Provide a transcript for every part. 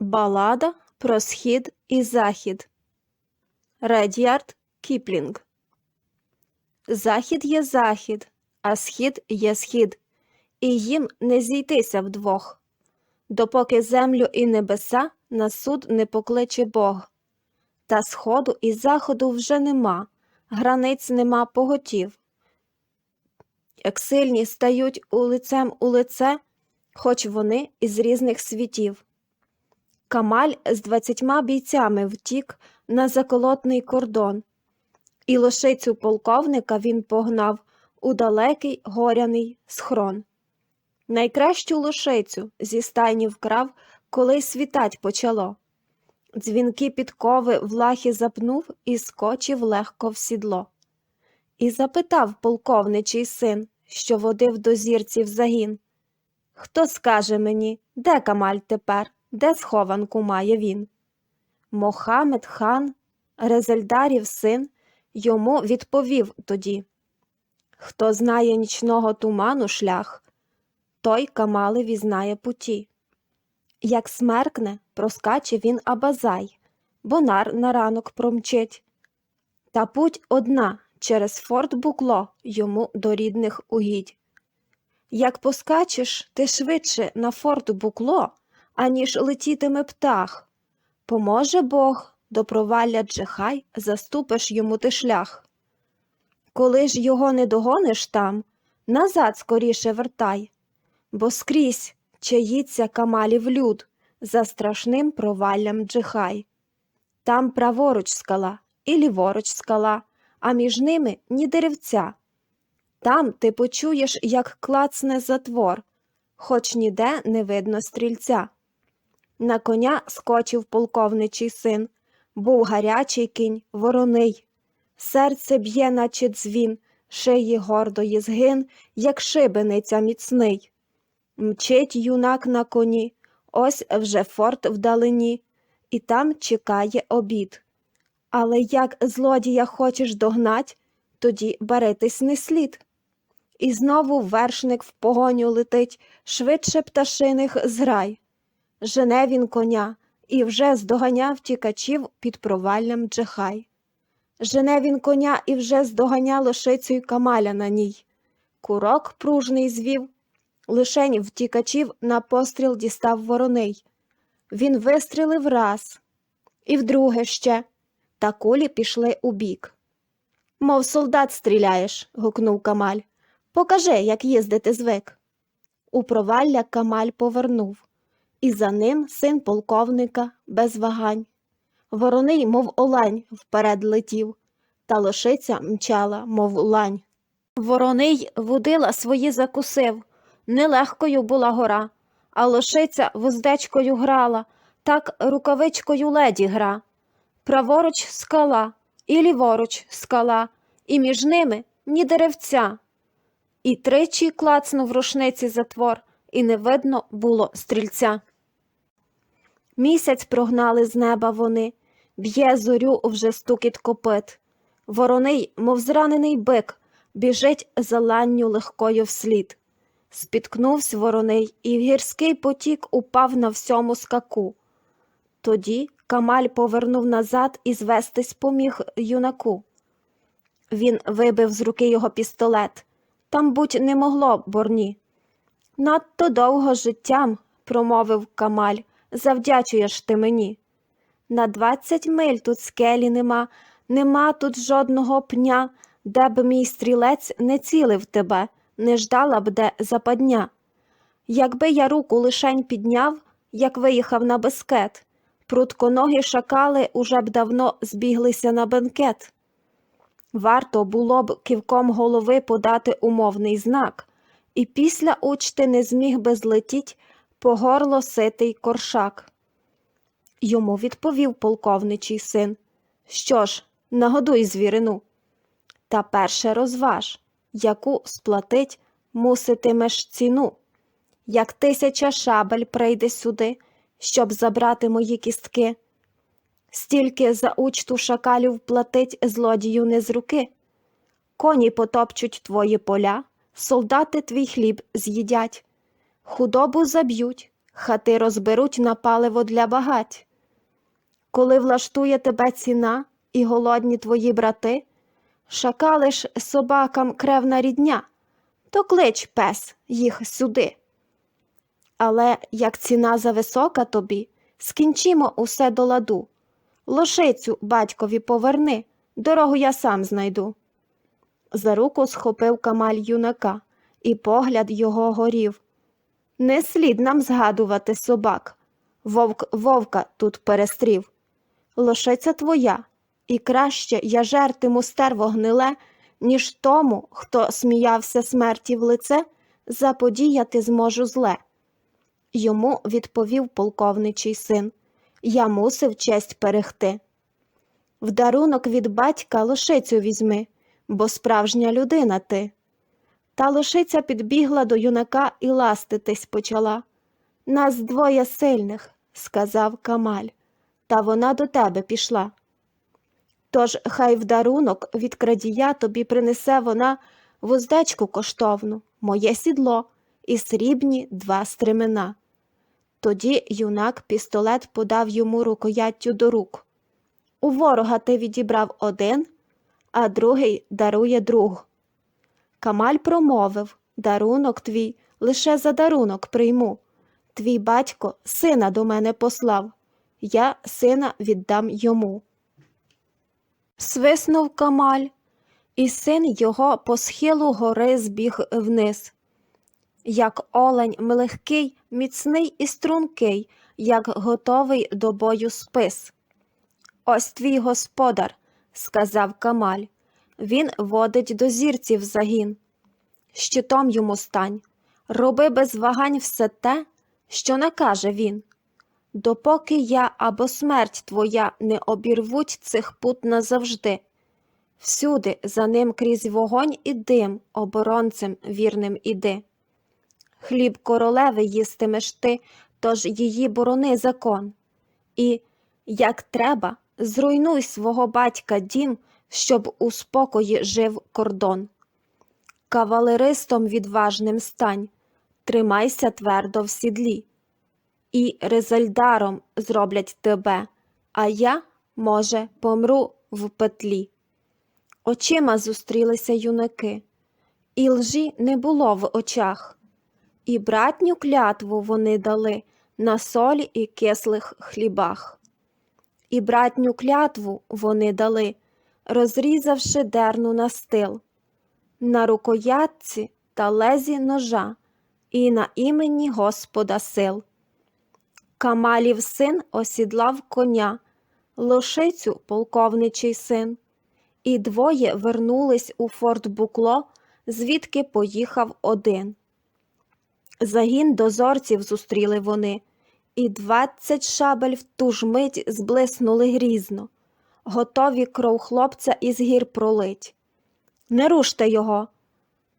Балада про схід і захід. Редярд Кіплінг. Захід є захід, а схід є схід, і їм не зійтися вдвох, допоки землю і небеса на суд не покличе Бог. Та сходу і заходу вже нема, границь нема поготів. Як сильні стають у лицем у лице, хоч вони із різних світів. Камаль з двадцятьма бійцями втік на заколотний кордон, і лошицю полковника він погнав у далекий горяний схрон. Найкращу лошицю зі стайні вкрав, коли світать почало. Дзвінки підкови в лахі запнув і скочив легко в сідло. І запитав полковничий син, що водив до зірців загін. Хто скаже мені, де Камаль тепер? Де схованку має він. Мохамед хан, Резельдарів син, йому відповів тоді Хто знає нічного туману шлях, той Камалеві знає путі. Як смеркне, проскаче він Абазай, бонар на ранок промчить. Та путь одна через форт букло йому до рідних угідь. Як поскачеш ти швидше на форт букло, аніж летітиме птах. Поможе Бог, до провалля Джехай заступиш йому ти шлях. Коли ж його не догониш там, назад скоріше вертай, бо скрізь чаїться камалів люд за страшним проваллям Джехай. Там праворуч скала і ліворуч скала, а між ними ні деревця. Там ти почуєш, як клацне затвор, хоч ніде не видно стрільця. На коня скочив полковничий син, був гарячий кінь, вороний. Серце б'є, наче дзвін, шиї гордої згин, як шибениця міцний. Мчить юнак на коні, ось вже форт вдалині, і там чекає обід. Але як злодія хочеш догнать, тоді баритись не слід. І знову вершник в погоню летить, швидше пташиних зграй. Жене він коня і вже здоганяв тікачів під проваллям Джехай. Жене він коня і вже здоганя лошицею камаля на ній. Курок пружний звів, лишень втікачів на постріл дістав вороний. Він вистрілив раз, і вдруге ще, та кулі пішли у бік. Мов солдат стріляєш, гукнув Камаль. Покажи, як їздити звик. У провалля Камаль повернув і за ним син полковника без вагань. Вороний, мов олень, вперед летів, та лошиця мчала, мов лань. Вороний вудила свої закусив, нелегкою була гора, а лошиця вуздечкою грала, так рукавичкою леді гра. Праворуч скала, і ліворуч скала, і між ними ні деревця. І тричі клацнув рушниці затвор, і не видно було стрільця. Місяць прогнали з неба вони, б'є зорю вже стукіт копит. Вороний, мов зранений бик, біжить за ланню легкою вслід. Спіткнувся вороний, і гірський потік упав на всьому скаку. Тоді Камаль повернув назад і звестись поміг юнаку. Він вибив з руки його пістолет. Там будь не могло борні. Надто довго життям, промовив Камаль, завдячуєш ти мені. На двадцять миль тут скелі нема, нема тут жодного пня, де б мій стрілець не цілив тебе, не ждала б де западня. Якби я руку лишень підняв, як виїхав на бескет, прутконогі шакали уже б давно збіглися на бенкет. Варто було б кивком голови подати умовний знак, і після учти не зміг би злетіть по горло ситий коршак. Йому відповів полковничий син Що ж, нагодуй звірину. Та перше розваж, яку сплатить муситимеш ціну. Як тисяча шабель прийде сюди, щоб забрати мої кістки, стільки за учту шакалів платить злодію не з руки. Коні потопчуть твої поля, солдати твій хліб з'їдять, худобу заб'ють, хати розберуть на паливо для багать. Коли влаштує тебе ціна і голодні твої брати, шакали ж собакам кревна рідня, то клич пес їх сюди. Але як ціна зависока тобі, скінчимо усе до ладу. Лошицю батькові поверни, дорогу я сам знайду. За руку схопив камаль юнака, і погляд його горів. Не слід нам згадувати собак. Вовк вовка тут перестрів. Лошиця твоя, і краще я жертиму стерво гниле, ніж тому, хто сміявся смерті в лице, заподіяти зможу зле. Йому відповів полковничий син. Я мусив честь перехти. В дарунок від батька лошицю візьми, бо справжня людина ти. Та лошиця підбігла до юнака і ластитись почала. Нас двоє сильних, сказав Камаль, та вона до тебе пішла. Тож хай в дарунок від крадія тобі принесе вона вуздечку коштовну, моє сідло і срібні два стремена. Тоді юнак пістолет подав йому рукояттю до рук. У ворога ти відібрав один, а другий дарує друг. Камаль промовив дарунок твій лише за дарунок прийму. Твій батько сина до мене послав, я сина віддам йому. Свиснув Камаль, і син його по схилу гори збіг вниз. Як олень млегкий, міцний і стрункий, як готовий до бою спис. Ось твій господар, сказав Камаль. Він водить до зірців загін. Щитом йому стань, роби без вагань все те, що накаже він. Допоки я або смерть твоя не обірвуть цих пут назавжди. Всюди за ним крізь вогонь і дим, оборонцем вірним іди. Хліб королеви їстимеш ти, тож її борони закон. І, як треба, зруйнуй свого батька дім, щоб у спокої жив кордон. Кавалеристом відважним стань, тримайся твердо в сідлі, і резальдаром зроблять тебе, а я, може, помру в петлі. Очима зустрілися юнаки, і лжі не було в очах, і братню клятву вони дали на солі і кислих хлібах. І братню клятву вони дали, розрізавши дерну на стил, на рукоятці та лезі ножа і на імені Господа сил. Камалів син осідлав коня, лошицю полковничий син, і двоє вернулись у форт Букло, звідки поїхав один. Загін дозорців зустріли вони, і двадцять шабель в ту ж мить зблиснули грізно, готові кров хлопця із гір пролить. Не руште його,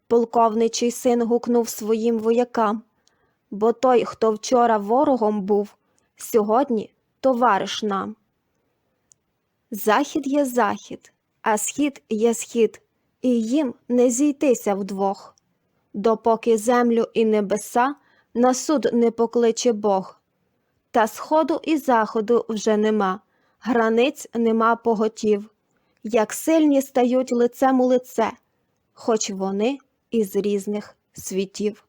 полковничий син гукнув своїм воякам, бо той, хто вчора ворогом був, сьогодні товариш нам. Захід є захід, а схід є схід, і їм не зійтися вдвох, допоки землю і небеса на суд не покличе Бог. Та сходу і заходу вже нема, границь нема поготів, як сильні стають лицем у лице, хоч вони із різних світів.